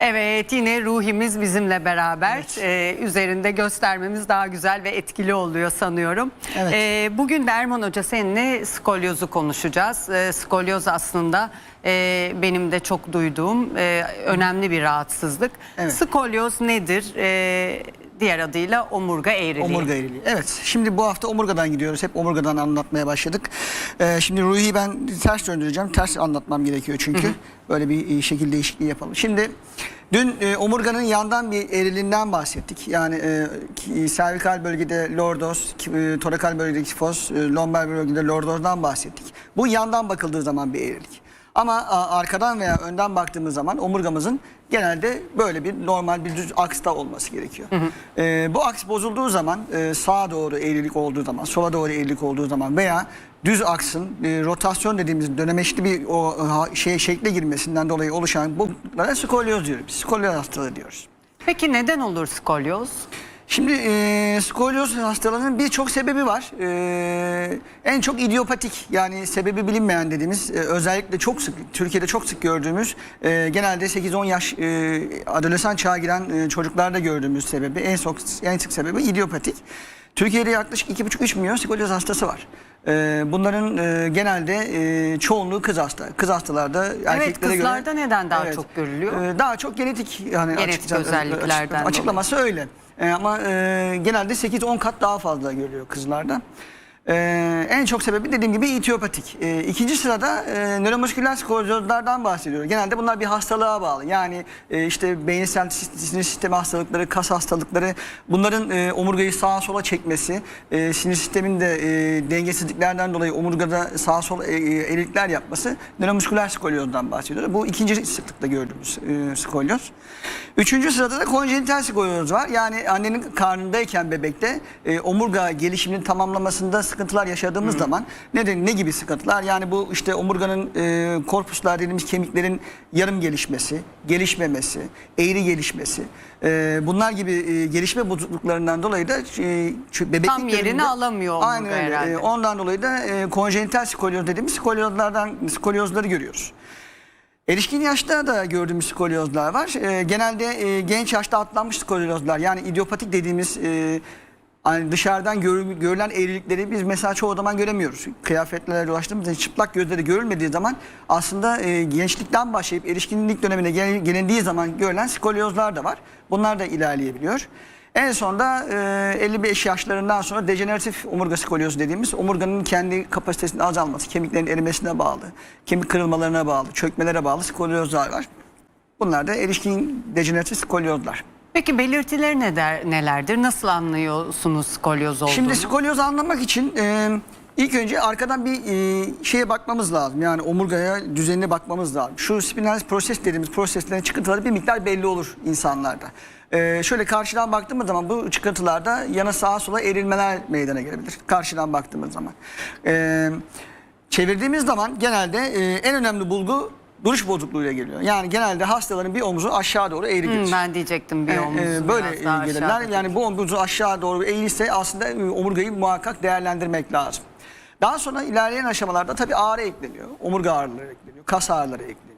Evet yine ruhimiz bizimle beraber Ee, üzerinde göstermemiz daha güzel ve etkili oluyor sanıyorum. Evet. Ee, bugün de Erman Hoca seninle skolyozu konuşacağız. Ee, skolyoz aslında e, benim de çok duyduğum e, önemli bir rahatsızlık. Evet. Skolyoz nedir? Ee, diğer adıyla omurga eğriliği. Omurga eğriliği. Evet. Şimdi bu hafta omurgadan gidiyoruz. Hep omurgadan anlatmaya başladık. Ee, şimdi Ruhi'yi ben ters döndüreceğim. Ters anlatmam gerekiyor çünkü. Böyle bir e, şekil değişikliği yapalım. Şimdi dün e, omurganın yandan bir eğriliğinden bahsettik. Yani e, ki- servikal bölgede lordoz, ki- e, torakal bölgede kifos, e, lomber bölgede lordozdan bahsettik. Bu yandan bakıldığı zaman bir eğrilik. Ama a, arkadan veya önden baktığımız zaman omurgamızın genelde böyle bir normal bir düz aksta olması gerekiyor. Ee, bu aks bozulduğu zaman e, sağa doğru eğrilik olduğu zaman, sola doğru eğrilik olduğu zaman veya düz aksın e, rotasyon dediğimiz dönemeçli bir o ha, şey şekle girmesinden dolayı oluşan bozukluklara skolyoz diyoruz. Skolyoz hastalığı diyoruz. Peki neden olur skolyoz? Şimdi e, skolyoz hastalığının birçok sebebi var. E, en çok idiopatik yani sebebi bilinmeyen dediğimiz e, özellikle çok sık Türkiye'de çok sık gördüğümüz e, genelde 8-10 yaş e, adolesan çağa giren e, çocuklarda gördüğümüz sebebi en çok en sık sebebi idiopatik. Türkiye'de yaklaşık 2,5-3 milyon skolyoz hastası var. E, bunların e, genelde e, çoğunluğu kız hasta. Kız hastalarda erkeklere göre kızlarda neden daha çok görülüyor? e, daha çok genetik yani Genetik açıkça- özelliklerden dolayı. açıklaması öyle. E, ama e, genelde 8-10 kat daha fazla görülüyor kızlarda. E, en çok sebebi dediğim gibi itiyopatik. E, ikinci sırada e, nöromusküler skolozlardan bahsediyoruz. Genelde bunlar bir hastalığa bağlı. Yani e, işte sis- sinir sistemi hastalıkları, kas hastalıkları bunların e, omurgayı sağa sola çekmesi, e, sinir sisteminde e, dengesizliklerden dolayı omurgada sağa sola e, eğrilikler yapması nöromusküler skolyozdan bahsediyoruz. Bu ikinci sıklıkla gördüğümüz e, skolyoz. Üçüncü sırada da konjenital skolyoz var. Yani annenin karnındayken bebekte e, omurga gelişiminin tamamlamasında sıkıntılar yaşadığımız zaman ne, ne gibi sıkıntılar? Yani bu işte omurganın e, korpuslar dediğimiz kemiklerin yarım gelişmesi, gelişmemesi, eğri gelişmesi. e, bunlar gibi e, gelişme bozukluklarından dolayı da e, bebeklik Tam yerini alamıyor Aynen öyle. herhalde. E, ondan dolayı da e, konjenital skolyoz dediğimiz skolyozlardan skolyozları görüyoruz. Erişkin yaşta da gördüğümüz skolyozlar var. Ee, genelde e, genç yaşta atlanmış skolyozlar yani idiopatik dediğimiz e, hani dışarıdan gör- görülen eğrilikleri biz mesela çoğu zaman göremiyoruz. Kıyafetlerle dolaştığımızda çıplak gözleri görülmediği zaman aslında e, gençlikten başlayıp erişkinlik dönemine gel- gelindiği zaman görülen skolyozlar da var. Bunlar da ilerleyebiliyor. En sonda e, 55 yaşlarından sonra dejeneratif omurga skolyozu dediğimiz omurganın kendi kapasitesinin azalması, kemiklerin erimesine bağlı, kemik kırılmalarına bağlı, çökmelere bağlı skolyozlar var. Bunlar da erişkin dejeneratif skolyozlar. Peki belirtileri ne der, nelerdir? Nasıl anlıyorsunuz skolyoz olduğunu? Şimdi skolyoz anlamak için e, ilk önce arkadan bir e, şeye bakmamız lazım. Yani omurgaya düzenine bakmamız lazım. Şu spinal proses dediğimiz proseslerin çıkıntıları bir miktar belli olur insanlarda. E, şöyle karşıdan baktığımız zaman bu çıkıntılarda yana sağa sola erilmeler meydana gelebilir. Karşıdan baktığımız zaman. E, çevirdiğimiz zaman genelde e, en önemli bulgu duruş bozukluğuyla geliyor. Yani genelde hastaların bir omuzu aşağı doğru eğri gelir. Hmm, ben diyecektim bir Ee, omuz e, böyle biraz daha e, gelirler. Yani bu omuzu aşağı doğru eğilirse aslında e, omurgayı muhakkak değerlendirmek lazım. Daha sonra ilerleyen aşamalarda tabii ağrı ekleniyor. Omurga ağrıları ekleniyor. Kas ağrıları ekleniyor.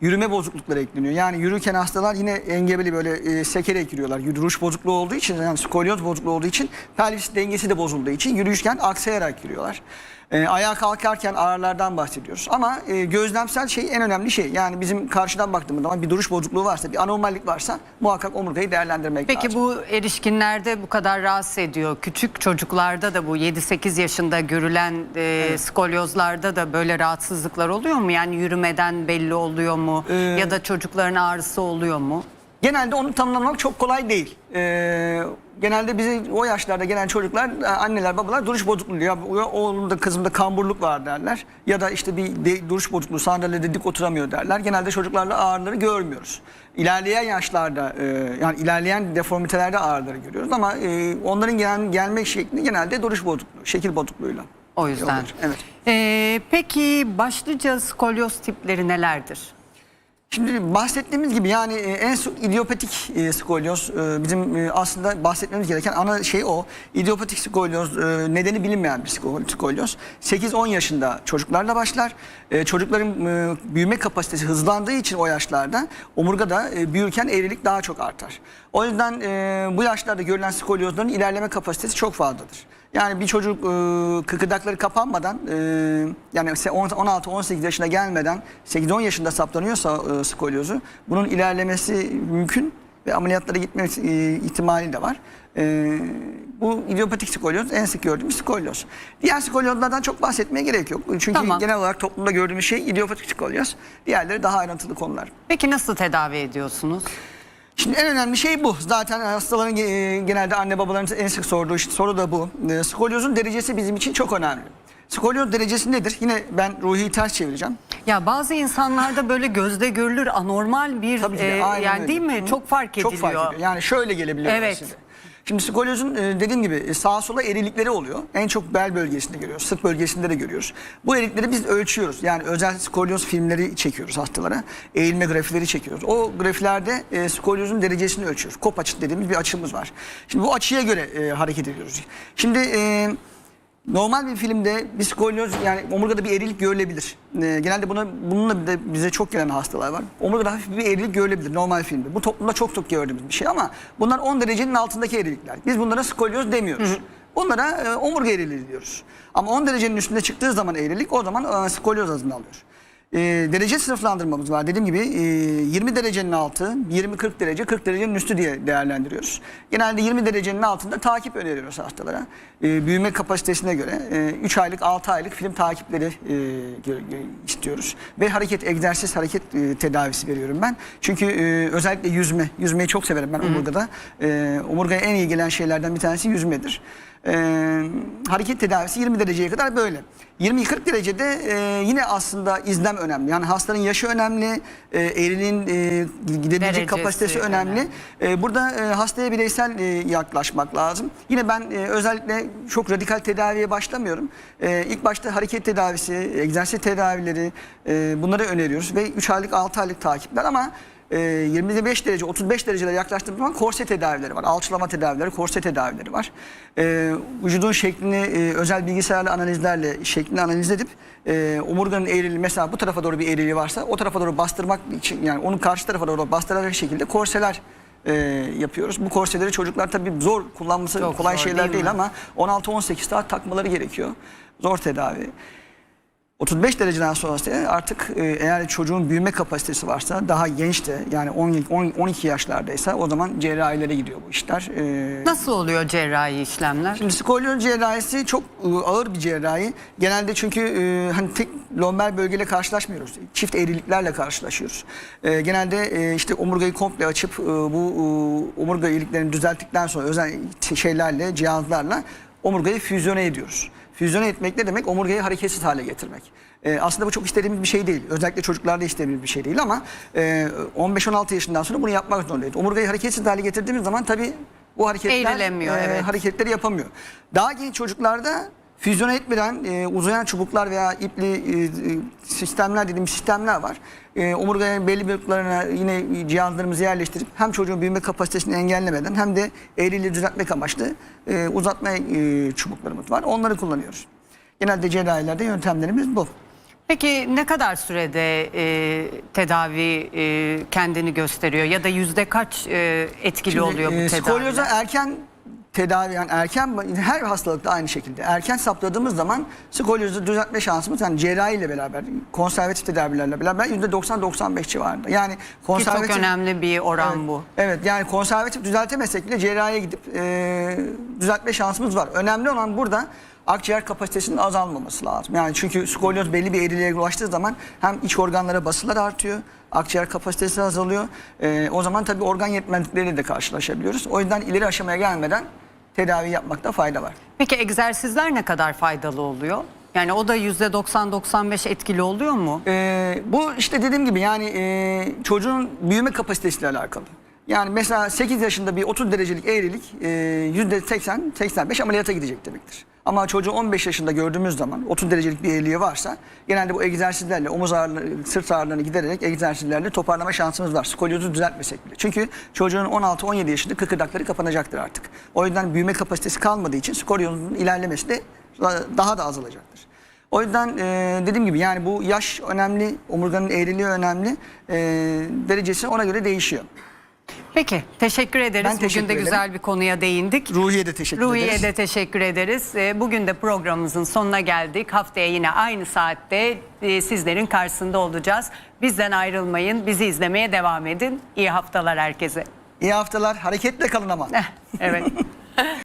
Yürüme bozuklukları ekleniyor. Yani yürürken hastalar yine engebeli böyle e, sekerek yürüyorlar. Duruş bozukluğu olduğu için yani skolyoz bozukluğu olduğu için pelvis dengesi de bozulduğu için yürüyüşken aksayarak yürüyorlar. E, ayağa kalkarken ağrılardan bahsediyoruz. Ama e, gözlemsel şey en önemli şey. Yani bizim karşıdan baktığımız zaman bir duruş bozukluğu varsa, bir anormallik varsa muhakkak omurgayı değerlendirmek Peki lazım. bu erişkinlerde bu kadar rahatsız ediyor. Küçük çocuklarda da bu 7-8 yaşında görülen e, skolyozlarda da böyle rahatsızlıklar oluyor mu? Yani yürümeden belli oluyor mu? Ee, ya da çocukların ağrısı oluyor mu? Genelde onu tanımlamak çok kolay değil. Ee, genelde bize o yaşlarda gelen çocuklar, e, anneler, babalar duruş bozukluğu. Ya oğlumda kızımda kamburluk var derler. Ya da işte bir de- duruş bozukluğu sandalyede dik oturamıyor derler. Genelde çocuklarla ağrıları görmüyoruz. İlerleyen yaşlarda e, yani ilerleyen deformitelerde ağrıları görüyoruz ama e, onların gelen gelmek şekli genelde duruş bozukluğu, şekil bozukluğuyla. O yüzden. olur. Evet. Ee, peki başlıca skolyoz tipleri nelerdir? Şimdi bahsettiğimiz gibi yani e, en idiopatik e, skolyoz e, bizim aslında bahsetmemiz gereken ana şey o. İdiopatik skolyoz nedeni bilinmeyen bir sko- skolyoz. 8-10 yaşında çocuklarla başlar. Çocukların büyüme kapasitesi hızlandığı için o yaşlarda omurgada büyürken eğrilik daha çok artar. O yüzden e, bu yaşlarda görülen skolyozların ilerleme kapasitesi çok fazladır. Yani bir çocuk e, kıkırdakları kapanmadan e, yani 16-18 yaşına gelmeden 8-10 yaşında saptanıyorsa e, skolyozu bunun ilerlemesi mümkün ve ameliyatlara gitme e, ihtimali de var. E, bu idiopatik skolyoz en sık gördüğümüz skolyoz. Diğer skolyozlardan çok bahsetmeye gerek yok. Çünkü Tamam. genel olarak toplumda gördüğümüz şey idiopatik skolyoz. Diğerleri daha ayrıntılı konular. Peki nasıl tedavi ediyorsunuz? Şimdi en önemli şey bu. Zaten hastaların e, genelde anne babaların en sık sorduğu soru da bu. E, Skolyozun derecesi bizim için çok önemli. Skolyoz derecesi nedir? Yine ben Ruhi'yi ters çevireceğim. Ya bazı insanlarda böyle gözde görülür anormal bir Tabii ki de, e, aynen yani öyle. değil mi? Hı. Çok fark ediliyor. Çok fark ediyor. Yani şöyle gelebiliyor Evet. aslında. Şimdi skolyozun e, dediğim gibi e, sağa sola eğrilikleri oluyor. En çok bel bölgesinde görüyoruz. Sırt bölgesinde de görüyoruz. Bu eğrilikleri biz ölçüyoruz. Yani özel skolyoz filmleri çekiyoruz hastalara. Eğilme grafikleri çekiyoruz. O grafilerde e, skolyozun derecesini ölçüyoruz. Kop açı dediğimiz bir açımız var. Şimdi bu açıya göre e, hareket ediyoruz. Şimdi e, Normal bir filmde bir skolyoz yani omurgada bir eğrilik görülebilir. Ee, genelde buna bununla de bize çok gelen hastalar var. Omurgada hafif bir eğrilik görülebilir normal filmde. Bu toplumda çok çok gördüğümüz bir şey ama bunlar 10 derecenin altındaki eğrilikler. Biz bunlara skolyoz demiyoruz. Bunlara e, omurga eğriliği diyoruz. Ama 10 derecenin üstünde çıktığı zaman eğrilik o zaman e, skolyoz adını alıyor. E, derece sınıflandırmamız var. Dediğim gibi e, 20 derecenin altı, 20-40 derece, 40 derecenin üstü diye değerlendiriyoruz. Genelde 20 derecenin altında takip öneriyoruz hastalara. E, büyüme kapasitesine göre 3 aylık, 6 aylık film takipleri e, istiyoruz. Ve hareket, egzersiz hareket e, tedavisi veriyorum ben. Çünkü e, özellikle yüzme, yüzmeyi çok severim ben omurgada. E, omurgaya en iyi gelen şeylerden bir tanesi yüzmedir. Ee, hareket tedavisi 20 dereceye kadar böyle. 20-40 derecede e, yine aslında izlem önemli. Yani hastanın yaşı önemli, e, eğriliğin e, gidebilecek Derecesi kapasitesi önemli. önemli. E, burada e, hastaya bireysel e, yaklaşmak lazım. Yine ben e, özellikle çok radikal tedaviye başlamıyorum. E, ilk başta hareket tedavisi, egzersiz tedavileri e, bunları öneriyoruz ve 3 aylık 6 aylık takipler ama e, 25 derece 35 derecelere yaklaştığımız zaman korse tedavileri var. Alçılama tedavileri, korse tedavileri var. E, vücudun şeklini e, özel bilgisayarlı analizlerle şeklini analiz edip e, omurganın eğriliği mesela bu tarafa doğru bir eğriliği varsa o tarafa doğru bastırmak için yani onun karşı tarafa doğru bastıracak şekilde korseler e, yapıyoruz. Bu korseleri çocuklar tabii zor kullanması Çok kolay zor, şeyler değil değil, ama 16-18 saat takmaları gerekiyor. Zor tedavi. 35 dereceden sonrası artık e, eğer çocuğun büyüme kapasitesi varsa daha genç de yani 10, 10 12 yaşlardaysa o zaman cerrahilere gidiyor bu işler. E, Nasıl oluyor cerrahi işlemler? Şimdi skolyoz cerrahisi çok e, ağır bir cerrahi. Genelde çünkü e, hani tek lomber bölgeyle karşılaşmıyoruz. Çift eğriliklerle karşılaşıyoruz. Genelde e, işte omurgayı komple açıp e, bu e, omurga eğriliklerini düzelttikten sonra özel şeylerle, cihazlarla omurgayı füzyone ediyoruz. Füzyone etmek ne demek? Omurgayı hareketsiz hale getirmek. E, aslında bu çok istediğimiz bir şey değil. Özellikle çocuklarda istediğimiz bir şey değil ama e, 15-16 yaşından sonra bunu yapmak zorundayız. Omurgayı hareketsiz hale getirdiğimiz zaman tabii bu hareketler Eğrilemiyor, evet. hareketleri yapamıyor. Daha genç çocuklarda füzyon etmeden e, uzayan çubuklar veya ipli e, e, sistemler dediğim sistemler var. E, omurganın belli bölüklerine yine cihazlarımızı yerleştirip hem çocuğun büyüme kapasitesini engellemeden hem de eğriliği düzeltmek amaçlı e, uzatma e, çubuklarımız var. Onları kullanıyoruz. Genelde cerrahilerde yöntemlerimiz bu. Peki ne kadar sürede e, tedavi e, kendini gösteriyor ya da yüzde kaç e, etkili Şimdi, oluyor bu e, tedavi? Skolyoza erken tedavi yani erken her hastalıkta aynı şekilde erken saptadığımız zaman skolyozu düzeltme şansımız yani cerrahi ile beraber konservatif tedavilerle beraber %90-95 civarında. Yani Ki konservatif çok önemli bir oran Evet, bu. Evet yani konservatif düzeltemezsek bile cerrahiye gidip e, düzeltme şansımız var. Önemli olan burada akciğer kapasitesinin azalmaması lazım. Yani çünkü skolyoz belli bir eğriliğe ulaştığı zaman hem iç organlara basılar artıyor, akciğer kapasitesi azalıyor. E, o zaman tabii organ yetmezlikleriyle de karşılaşabiliyoruz. O yüzden ileri aşamaya gelmeden tedavi yapmakta fayda var. Peki egzersizler ne kadar faydalı oluyor? Yani o da yüzde 90-95 etkili oluyor mu? Ee, bu işte dediğim gibi yani e, çocuğun büyüme kapasitesiyle alakalı. Yani mesela 8 yaşında bir 30 derecelik eğrilik e, %80-85 ameliyata gidecek demektir. Ama çocuğu 15 yaşında gördüğümüz zaman 30 derecelik bir eğriliği varsa genelde bu egzersizlerle omuz ağrıları, sırt ağrılarını gidererek egzersizlerle toparlama şansımız var. Skolyozu düzeltmesek bile. Çünkü çocuğun 16-17 yaşında kıkırdakları kapanacaktır artık. O yüzden büyüme kapasitesi kalmadığı için skolyozun ilerlemesi de daha da azalacaktır. O yüzden e, dediğim gibi yani bu yaş önemli, omurganın eğriliği önemli, e, derecesi ona göre değişiyor. Peki teşekkür ederiz. Ben teşekkür Bugün de ederim. güzel bir konuya değindik. Ruhiye de teşekkür Ruhiye ederiz. de teşekkür ederiz. Ee, Bugün de programımızın sonuna geldik. Haftaya yine aynı saatte e, sizlerin karşısında olacağız. Bizden ayrılmayın. Bizi izlemeye devam edin. İyi haftalar herkese. İyi haftalar. Hareketle kalın ama. evet.